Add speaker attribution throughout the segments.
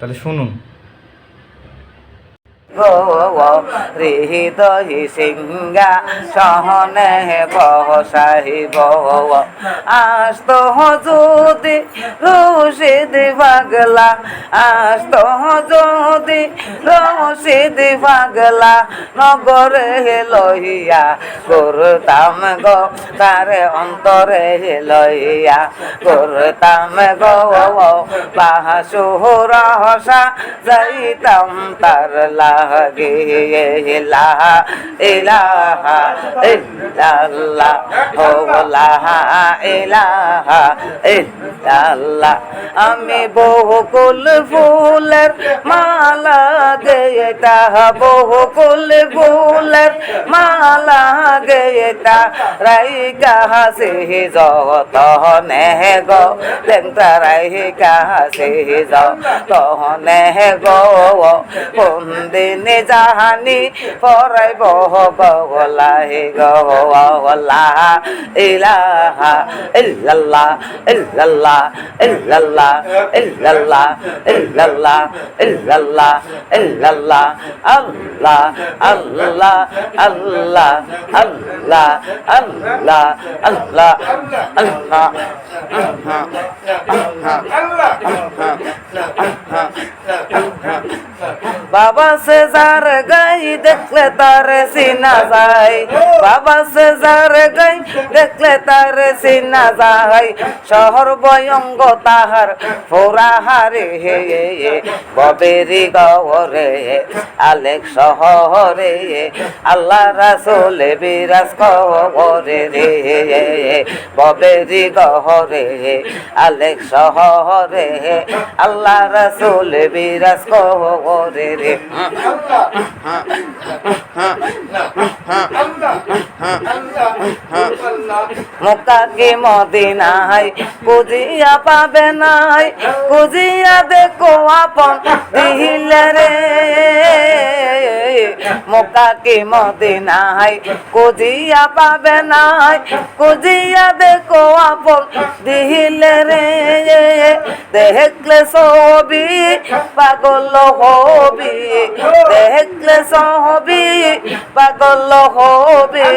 Speaker 1: তাহলে শুনুন।
Speaker 2: হৃদয় সিংহা সহনে বসাহিব আস্ত যদি রশিদ পাগলা, আস্ত যদি রশিদ পাগলা, নগরে লইয়া করতাম গো, তারে অন্তরে লইয়া করতাম গো। বাসুর হসা, যাইতাম তার লাগে ইলাহা ইলাহা ইল্লাল্লাহ ও লাহা ইল্লাল্লাহ আমি বহুকুল ফুলের মালা গেতা বহুকুল ফুলের মালা গেতা রাইকা হাসি যত নেহ গো লেংটা রাইকা হাসি যত নেহ গো কোন দিনে জাহানি পরাই বহ গলাহি গলা ইলাহা ইল্লাল্লাহ ইল্লাল্লাহ ইল্লাল্লাহ ইল্লাল্লাহ ইল্লাল্লাহ ইল্লাল্লাহ ইল্লাল্লাহ আল্লাহ আল্লাহ আল্লাহ আল্লাহ আল্লাহ আল্লাহ আল্লাহ বাবা সে যার গাই দেখলে তার সিনা যায়। বাবা সে যার গাই দেখলে তার সিনা যায়। শহর বয়ঙ্গ তাহার ফোরা হারে হে ববেরি গরে আলেক শহরে, আল্লাহ রাসুলে বিরাজ করে রে ববেরি গহরে আলেক শহরে, আল্লাহ রাসুল বিরাজ করে রে। মুকাকে মদিনাই কুজিয়া পাবে নাই কুজিয়া দেখো আপন দিলে রে। মুকাকে মদিনাই কুজিয়া পাবে নাই কুজিয়া দেখো আপন দিলে রে। দেখলে ছবি পাগল হবি দেখলে ছবি পাগল হবি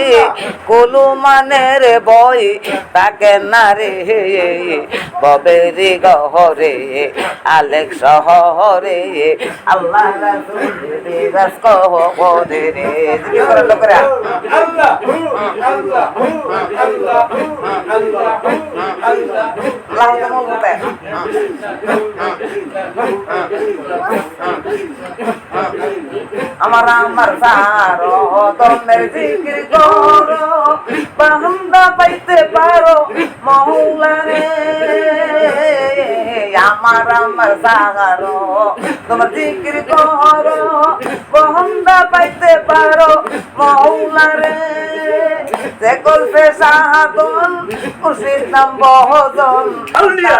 Speaker 2: কুলু মানের বই তাকে নারে ববেরি গহরে আলেক শহরে আল্লাহ রে লোকেরা আমার আমার সারো তোমের জিকির করো বান্দা পাইতে পারো মৌলা রে আমার আমার সারো তোমার জিকির করো, বহন্দা পাইতে পারো মৌলা রে সে গল্পে সাহাদন খুশির নাম বহজন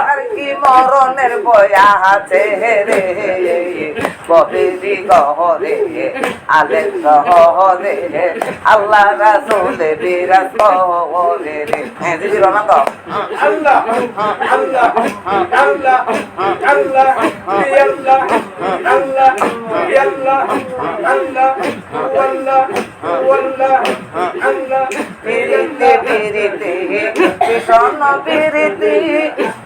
Speaker 2: আর কি মরণের বয়া আছে রে বহেরি গহরে আলেন গহরে আল্লাহ রাসূলে বিরাজ করে রে হ্যাঁ দিদি রনা তো
Speaker 3: আল্লাহ আল্লাহ আল্লাহ আল্লাহ আল্লাহ আল্লাহ আল্লাহ আল্লাহ আল্লাহ আল্লাহ আল্লাহ
Speaker 2: পিরিতে পিরিতে ভীষণ পিরিতি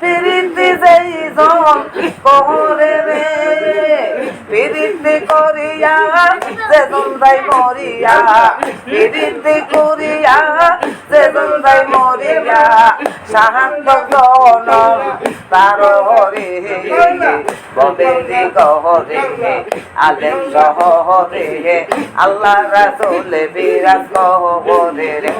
Speaker 2: পিরিতি যেই জন কোহরে রে পিরিতি করিয়া যে যাই মরিয়া পিরিতি করিয়া যাই মরিয়া সাহান্ত তার হরে গহরে আলেম আল্লাহ রাসূল বিরাজ করে রে।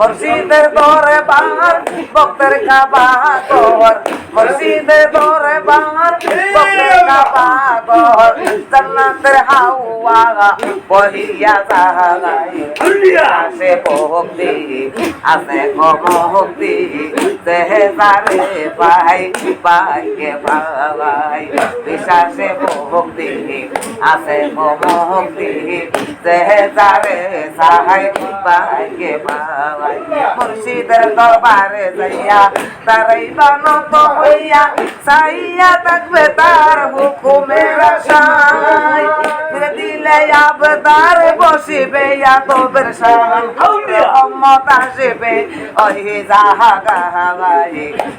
Speaker 2: मुर्शीद दौरे बाहर बख्तर का बागोर मुर्शीद दौरे बाहर बख्तर का बागोर जन्नत हाउआ बलिया सालाई आसे बोक्ती आसे দেহে সারে পাই পাইকে পাই বিশ্বাসে ভক্তি আসে ভক্তি দেহে সারে সাহাই পাইকে পাই মুর্শিদের দরবারে যাইয়া তারাই বানত হইয়া সাইয়া থাকবে তার হুকুমের আশায় দিলে আবদার বসিবে আদবের শান মত আসবে। ওই যাহা গাহাই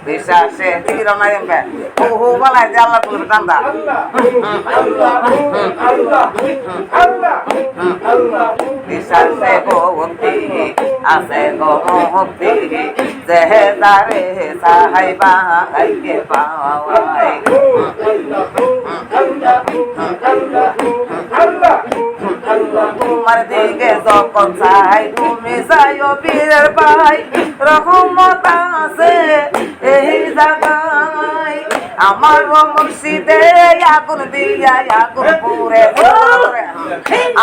Speaker 2: বিশ্বাসে তীর নাই এমবে ওহো বলাই যে আল্লাহ তুলবে কান্দা বিশ্বাসে ভক্তি আছে ভক্তি যেহে তারে সাহাই বাহাইকে পাওয়াই তোমার দিকে যখন চাই তুমি চাইও বীরের পাই রকম আছে এই জায়গায়। আমার মুর্শিদে আগুন দিয়া, আগুন পুরে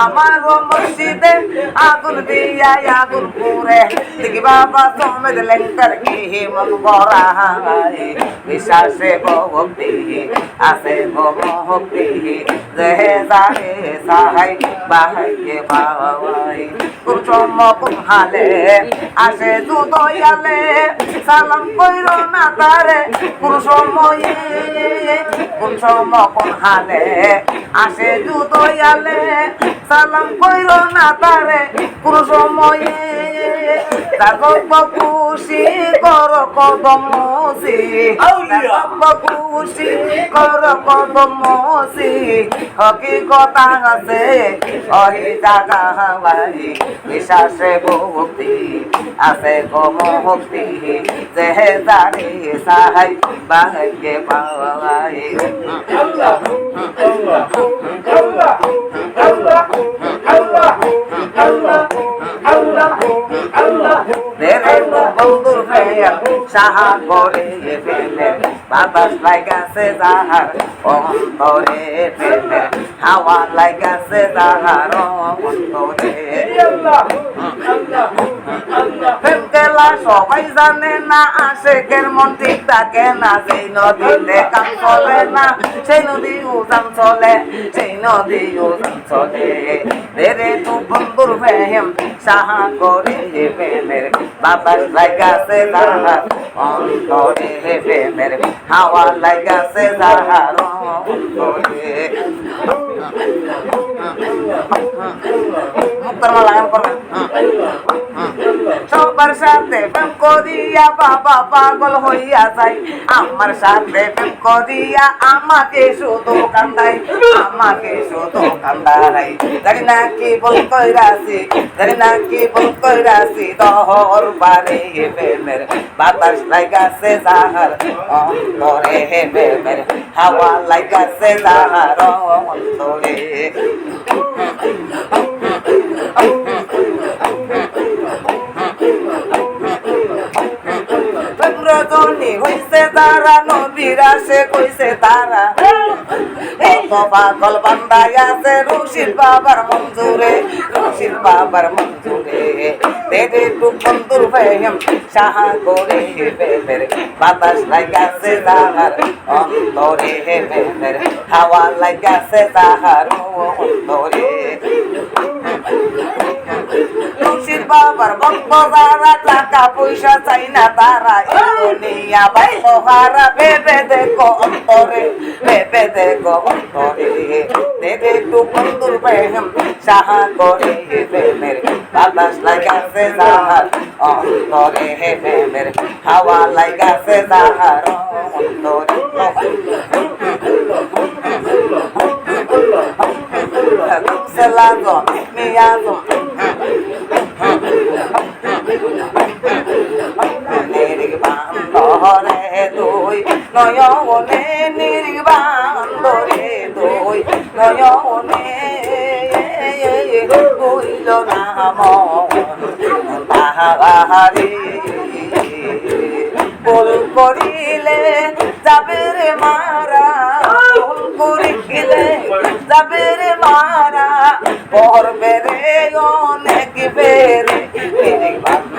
Speaker 2: আমার মুর্শিদে আগুন দিয়া, আগুন পুরে দেখি বাবা তুমি লেঙ্কার কি মন বরা বিশ্বাসে ভক্তি আছে ভক্তি। দেহে সাহে সাহাই বাহাইকে বাবাই কুচম কুহালে আসে দুদয়ালে সালাম কইর না তারে কোন সময়ে আসে দুদয়ালে সালাম কইরো না তারে কোন সময়ে খুশি কর কদম খুশি কর কদম মুসি। হকিকতা আছে ওই জাগা হাওয়াই। বিশ্বাসে ভক্তি আছে গম ভক্তি। যেহে জানি সাহাই বাহাইকে পাওয়াই। বন্ধুর ফের সাহা করে ফেলে বাতাস লাগাছে তাহার অন্তরে হাওয়া লাগাছে তাহার অন্তরে প্রেম সবাই জানে না আশেকের মন ঠিক থাকে না সেই নদীতে কাম চলে না, সেই নদী উজান চলে, সেই নদী উজান চলে। দেরে তু বন্ধুর প্রেম সাহা করে প্রেমের বাতাস লাগাছে তাহার অন্তরে প্রেমের হাওয়া লাগাছে তাহার অন্তরে। মুক্তার মালা করবেন? সবার সাথে প্রেম করিয়া, বাবা পাগল হইয়া যায় আমার সাথে প্রেম করিয়া, আমাকে শুধু কান্দাই, আমাকে শুধু কান্দাই। জানি না কি বল কইরাছি, জানি না কি বল কইরাছি, দহর বারে হে প্রেমের বাতাস লাগাছে যাহার অন্তরে হে প্রেমের হাওয়া লাগাছে যাহার অন্তরে। রজনী হইছে তারা নদীর আসে কইছে তারা। কত পাগল বান্দাই আছে রশিদ বাবার মঞ্জুরে রশিদ বাবার মঞ্জুরে। দেদে টু বন্ধুর ফেম সাহা করে বেদের বাতাস লাগাছে তাহার অন্তরে বেদের হাওয়া লাগাছে তাহার অন্তরে। তুলসীর বাবার ভক্ত যারা টাকা পয়সা চাই না তারা দুনিয়া বাইল হারা ভেবে দেখো অন্তরে ভেবে দেখো অন্তরে দেবে একটু বন্ধুর প্রেম সাহা করে প্রেমের বাতাস লাগাছে যাহার অন্তরে হে প্রেমের হাওয়া লাগাছে যাহার অন্তরে Se la do. নির্বাণরে দুই নয়নে নির্বাণরে দুই নয়নে হইল না মন তাহারি বল করিলে যাবে রে মারা বল করিলে যাবে রে মারা পড়বে রে অনেক বেরে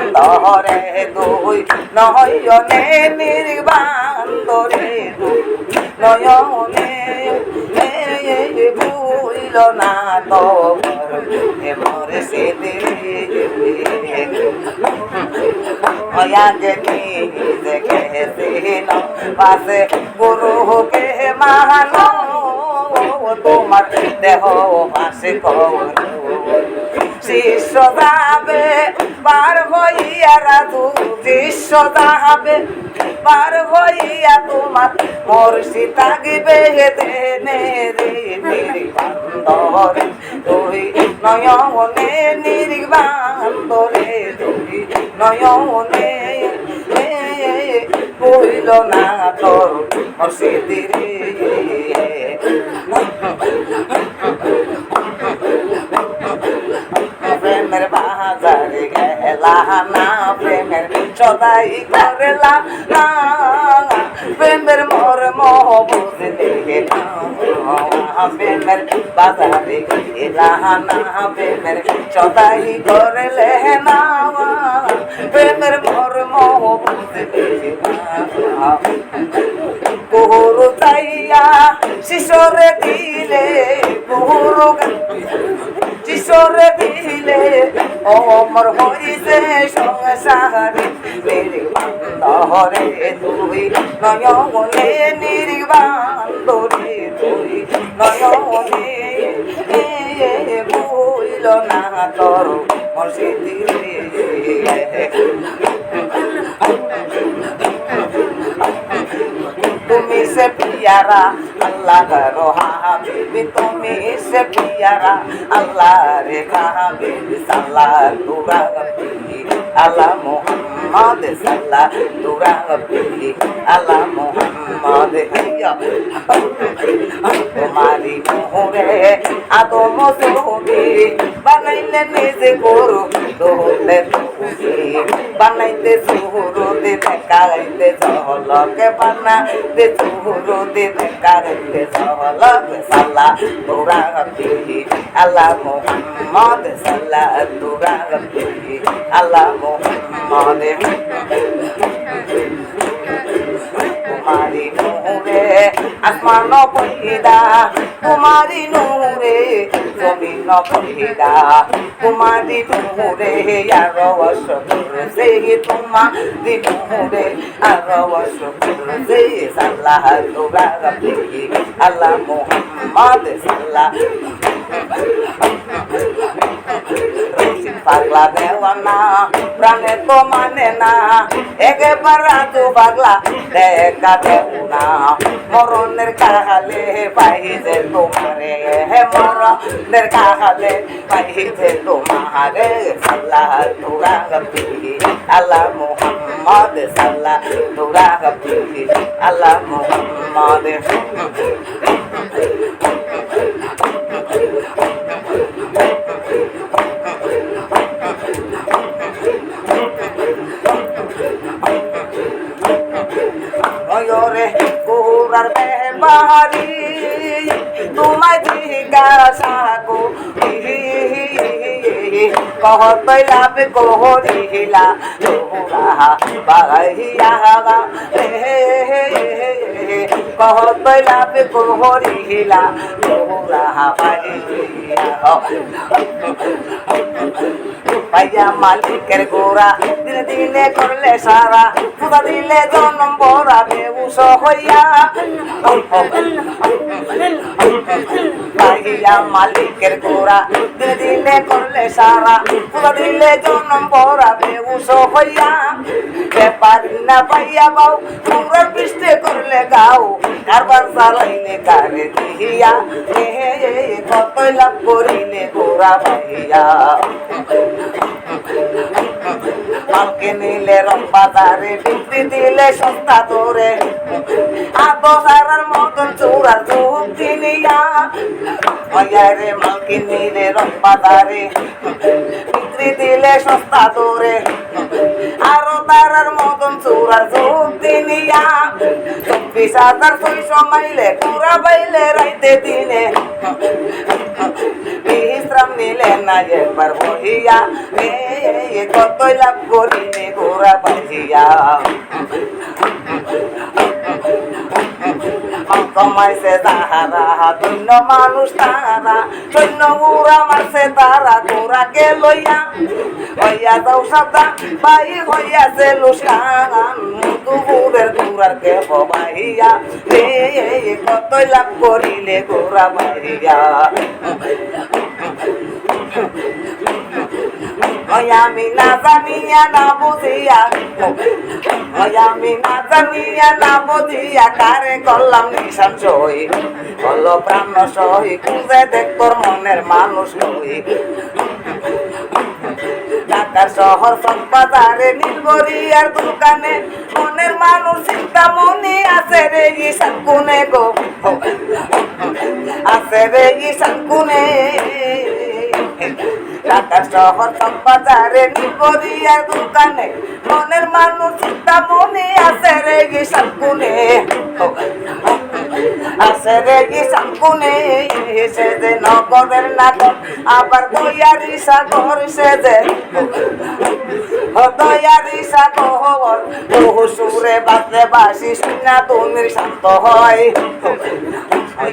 Speaker 2: নির্বান্ধরে দুই নয়নে নির্বান্ধরে দুই নয়নে ভুইল না তো মরে সে আগে নিজেকে দিল পাশে গুরুকে মানো। তোমার দেহ পাশে করো শিষ্য যাবে পার হইয়া রাজু শিষ্য যাবে পার হইয়া তোমার মর্ষি তাগিবে দেনে রে নির্বান্ধরে। তুই নয়নে নির্বান্ধরে তুই নয়নে কইল না তোর মর্ষিদি রে। প্রেমের বাজারে গেলা না প্রেমের সদাই করলা না। প্রেমের মোর মোহ বুঝলে না প্রেমের বাজারে গেলা না প্রেমের সদাই করলে না প্রেমের মোর মোহ বুঝলে না গরু চাইয়া শিশরে দিলে গরু শিশরে দিলে অমর হইছে সংসারে বান্ধরে তুই নয়নে নির্বান্ধরে তুই নয়নে ভুইল না তোর, মসজিদি তুমি সে পিয়ারা, আল্লাহ গো হাবিবি তুমি সে পিয়ারা, আল্লাহ রে হাবিবি সাল্লাহ তুরা আল্লাহ মুহাম্মদ। সাল্লাহ তুরা বিলি আল্লাহ মুহাম্মদ। তোমারি মোহরে আদম সবি বানাইলে নিজে গরু দোলে। বানাইতে সুহরু দে দেখাইতে সহলকে বানা। দে সুহরু দে দেখাইতে সহলকে সাল্লা তোরা গবি আল্লাহ মোহাম্মদ সাল্লা তোরা গবি আল্লাহ মুহাম্মদ। তোমারি নূরে, আসমান পহিদা তোমারি নূরে, জমিন পহিদা তোমারি নূরে, আর অসুর সে তোমারি নূরে, আর অসুর সে সাল্লাহ আল্লাহ মুহাম্মদ সাল্লাহ পাগলা দেওয়ানা প্রাণে তো মানে না একবার রাজু পাগলা দেখা দেও না মরণের কাহালে পাইছে তোমারে হে মরণের কাহালে পাইছে তোমারে সাল্লাহ তুরা গবি আল্লাহ মুহাম্মদ সাল্লাহ তুরা গবি আল্লাহ মুহাম্মদ নয়রে গোরার বেমারি তোমায় জিজ্ঞাসা করি কহতই লাভ কোহরিলা তোরা বাহিয়া কহতই লাভ কোহরিলা তোরা বাহিয়া পাইয়া মালিকের গোরা দিনে দিনে করলে সারা পুতা দিলে জনম বরা বেউস হইয়া। পাইয়া মালিকের গোরা দিনে দিনে করলে সারা পুতা দিলে জনম বরা বেউস হইয়া। ব্যাপারি না পাইয়া বাউ তোমরা পৃষ্ঠে করলে গাও কারবার চালাইলে কারে দিহিয়া এ কতই লাভ করিলে গোরা ভাইয়া। মালকে নিলে রং বাজারে বিক্রি দিলে সস্তা আতো সারার মতন চোখ কিনিয়া। রে, মালকে নিলে রং বাজারে বিক্রি দিলে সস্তা তোরে। আরও তারার মতন চূড়ার চোখ দিনিয়া। চব্বিশ হাজার ছয়শো মাইলে পুরা বাইলে রাইতে দিনে। বিশ্রাম নিলে না একবার বহিয়া। এ কতই লাভ করিনি ঘোরা বাজিয়া কমাইছে তাহারা দৈন্য মানুষ তাহারা দৈন্য উড়া মারছে তারা, গোরাকে লইয়া। হইয়া যাও সাদা, বাই হইয়াছে লুসান, দুপুরের গোরার কে বাহিয়া রে কতই লাভ করিলে গোরা বাহিয়া ওই আমি না জানিয়া না বুঝিয়া ওই আমি না জানিয়া না বুঝিয়া কারে করলাম নিশান সই বল প্রাণ সই খুঁজে দেখ তোর মনের মানুষ নই ঢাকার শহর বাজারে নীলবরিয়ার দোকানে মনের মানুষ চিন্তা মনে আছে রে ঈশান কোনে গো আছে রে ঈশান কোনে ঢাকার শহর বাজারে নীলবরিয়ার দোকানে মনের মানুষ চিন্তা মনে আছে। রে ঈশান কোনে আছে রে ঈশান কোনে সে যে নগরের নাটক আবার দয়ারি সাগর সে যে দয়ারি সাগর বহু সুরে বাজলে বাসি শুনা তুমি শান্ত হয়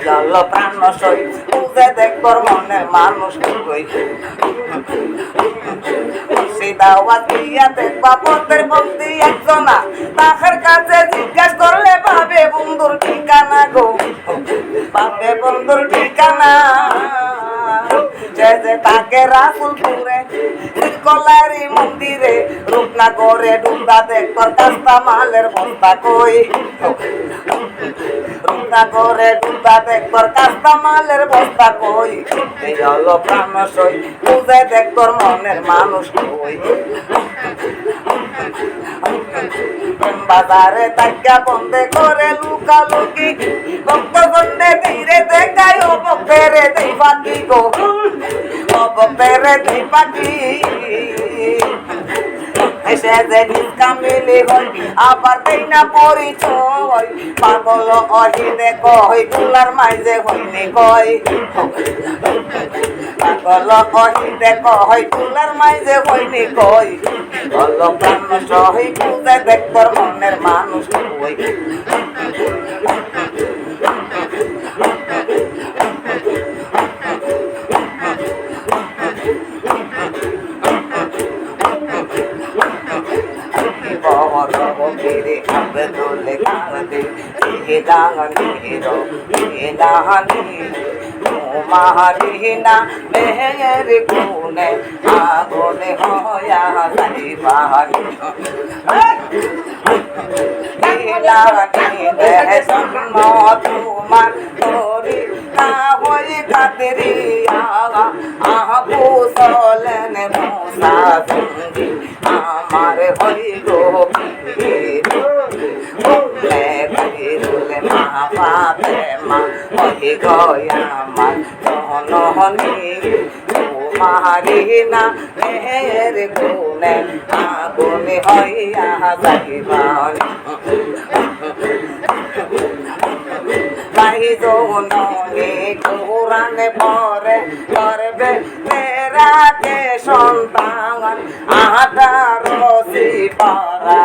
Speaker 2: গেল প্রাণ সই বুঝে দেখবর মনের মানুষ কই? দাওয়াত দিয়া দেখবা পথের বন্দি কাছে জিজ্ঞেস করলে পাবে বন্ধুর ঠিকানা গো? পাবে বন্ধুর ঠিকানা যে তাকে রাসুলপুরে কলারি মন্দিরে রূপনাগরে ডুবদা দেখবার কাস্তা মালের বস্তা কই? রূপনাগরে কাস্তা মালের বস্তা কই? হলো বুঝে দেখবার মনের মানুষ কই? বাজারে তাকিয়া বন্ধে করে লুকালুকি, ভক্ত পাখি গো ও ভক্তেরে দেই পাখি এসে যে নিষ্কামিলি হই আবার দেই না পরিচয় পাগল অহি দেখো হই মাইজে হইনি কই পাগল অহি দেখো হই তুলার মাইজে হইনি কই বল প্রাণ সহি বুঝে দেখবর মনের মানুষ কই বহরে আব্দুল কাদের ইলাহির ইলাহি মারিনা মেহের গুনে আগুনে হয়া তোমার তোরি না হই কাদেরি আগা আহবু সলেন মুসা সঙ্গী আমার হই গো মা পাতে মা ওই গয়া মা জনহনি মারি না মেহের গুনে আগুনে হইয়া যাইবানি তাই জননী কোরআনে পরে করবে মেরাকে সন্তান? আঠারোশি পারা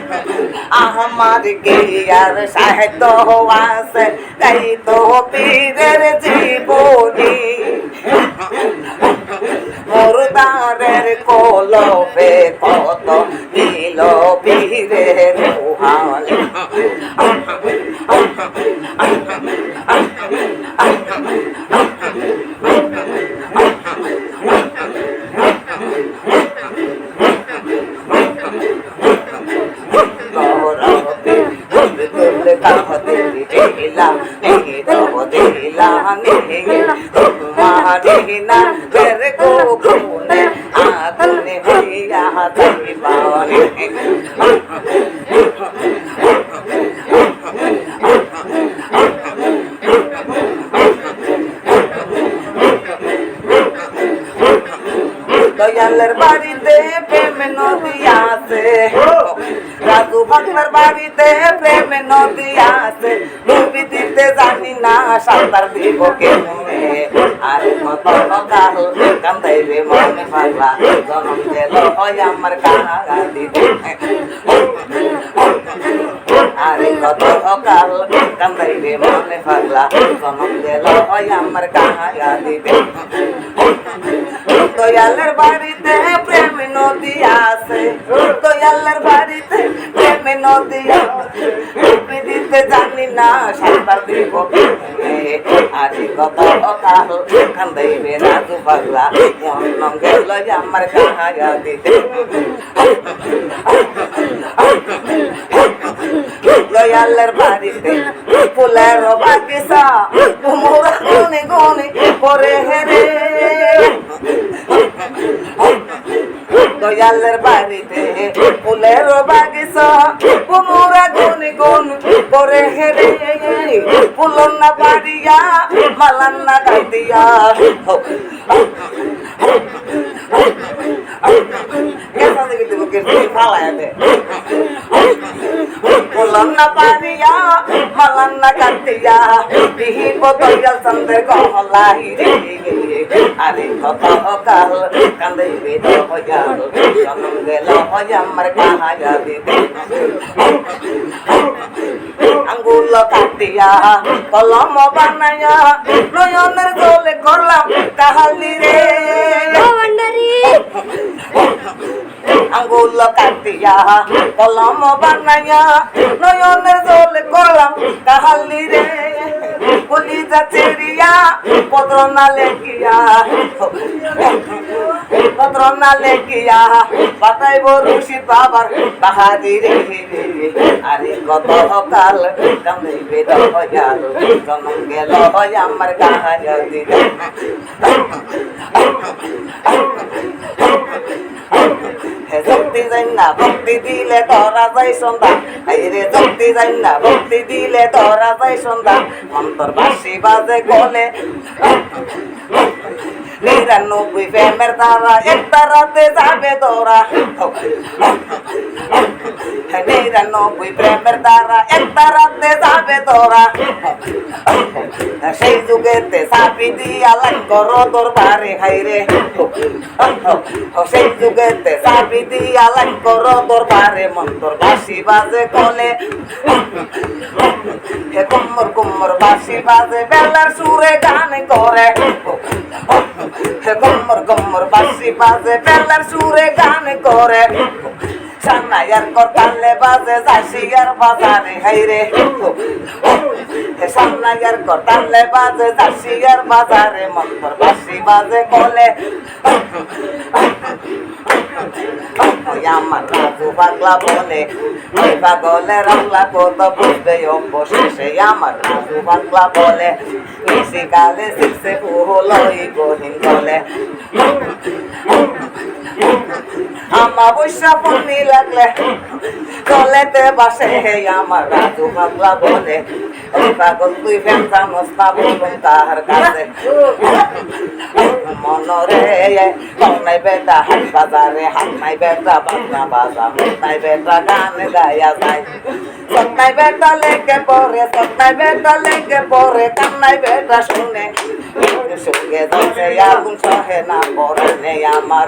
Speaker 2: আমার গিয়ার সাহিত্য আছে তাই তো পীরের জীবনী। কল কলবে কত নীল পীরের রুহানি। সাঁতার দিব কেমনে আর কত কাল কান্দাইবে মনে পাগলা জনম গেল হয় আমার কাহা দিতে। আরে কত কাল কান্দাইবে মনে পাগলা জনম গেল হয় আমার কাহা দিতে দয়ালের বাড়িতে প্রেম নদী আছে দয়ালের বাড়িতে প্রেম নদী দিতে জানি না সাঁতার দিব আজি কত কাল কান্দাইবে রাজু পাগলা মন গেল আমার কাহা দিতে দয়ালের বাড়িতে, ফুলের বাগিচা কুমড়া গনে গনে পরে হেরে। দয়ালের বাড়িতে, ফুলের বাগিচা কুমড়া গনে গনে পরে হেরে। ফুলন না পারিয়া মালান না গাইদিয়া কেসা দেখি দেবো কেসা ফালায় দে ফুলন্না পানিয়া মালান্না আরে কত কাল কান্দে বেদ জন্ম গেল আঙ্গুল কাটিয়া কলম বানায়া নয়নের জলে করলাম কাহালি রে। আঙ্গুল কাটিয়া কলম বানাইয়া নয়নের জলে করলাম কাহালি রে। কলিজা চেরিয়া পদ্র না লেখিয়া পদ্র না লেখিয়া বাতাইব ঋষি বাবার কাল কান্দাইবে দয়াল গেল হয় আমার হে শক্তি যাই না ভক্তি দিলে ধরা যায় সন্ধ্যা রে শক্তি যাই না ভক্তি দিলে ধরা যায় সন্ধ্যা অন্তর বাসি বাজে গলে Thank you. নিরানব্বই প্রেমের তারা একটা রাতে যাবে তোরা নিরানব্বই প্রেমের তারা একটা রাতে যাবে তোরা সেই যুগেতে চাপি দিয়া লাইন করো তোর বারে হাইরে সেই যুগেতে চাপি দিয়া লাইন করো তোর বারে মন্তর বাসি বাজে কলে হে কুম্মর কুম্মর বাসি বাজে বেলার সুরে গান করে হে কুম্মর কুম্মর বাসি বাজে বেলার সুরে গান করে। সানায়ার করতালে বাজে যাসিয়ার বাজারে হাইরে হে সানায়ার করতালে বাজে যাসিয়ার বাজারে মন্তর বাসি বাজে কলে আমার রাজু পাগলা বলে পাগলে রামলা কত বুঝবে অবশেষে? আমার রাজু পাগলা বলে নিশি শিখছে পুহলই গহীন বলে বৈশা পন্নি লাগলে কলেতে বাসে হে আমার রাজু পাগলা বলে ওই পাগল তুই ফেমসা মস্তা বলুন তাহার কাছে মনরে কন্যাই বেটা হাট বাজারে হাট নাই বেটা বাজনা বাজা নাই বেটা গান গায়া যায় সত্তাই বেটা লেগে পরে সত্তাই বেটা লেগে পরে কান্নাই বেটা শুনে সঙ্গে যাচ্ছে আগুন সহে না পরে নেই আমার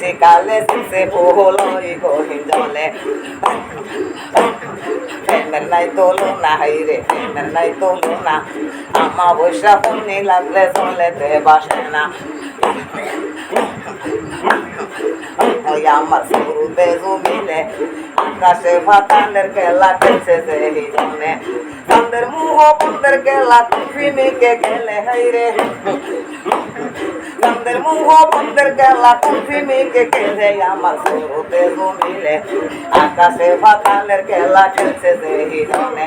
Speaker 2: সে কালে সে বহুল গহিন জলে প্রেমের নাই তোলো না হাই রে প্রেমের নাই তোলো না আমা বৈশা পুণ্যি লাগলে চলেতে বাসে না ওই আমার শুরুতে জমিলে আকাশে ফাতালের খেলা খেলছে সেই জনে চাঁদের মুহ বন্ধের খেলা কুফিনিকে খেলে হাই রে চাঁদের মুহ বন্ধের খেলা কুফিনিকে খেলে আমার শুরুতে জমিলে আকাশে ফাতালের খেলা খেলছে সেই জনে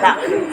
Speaker 2: La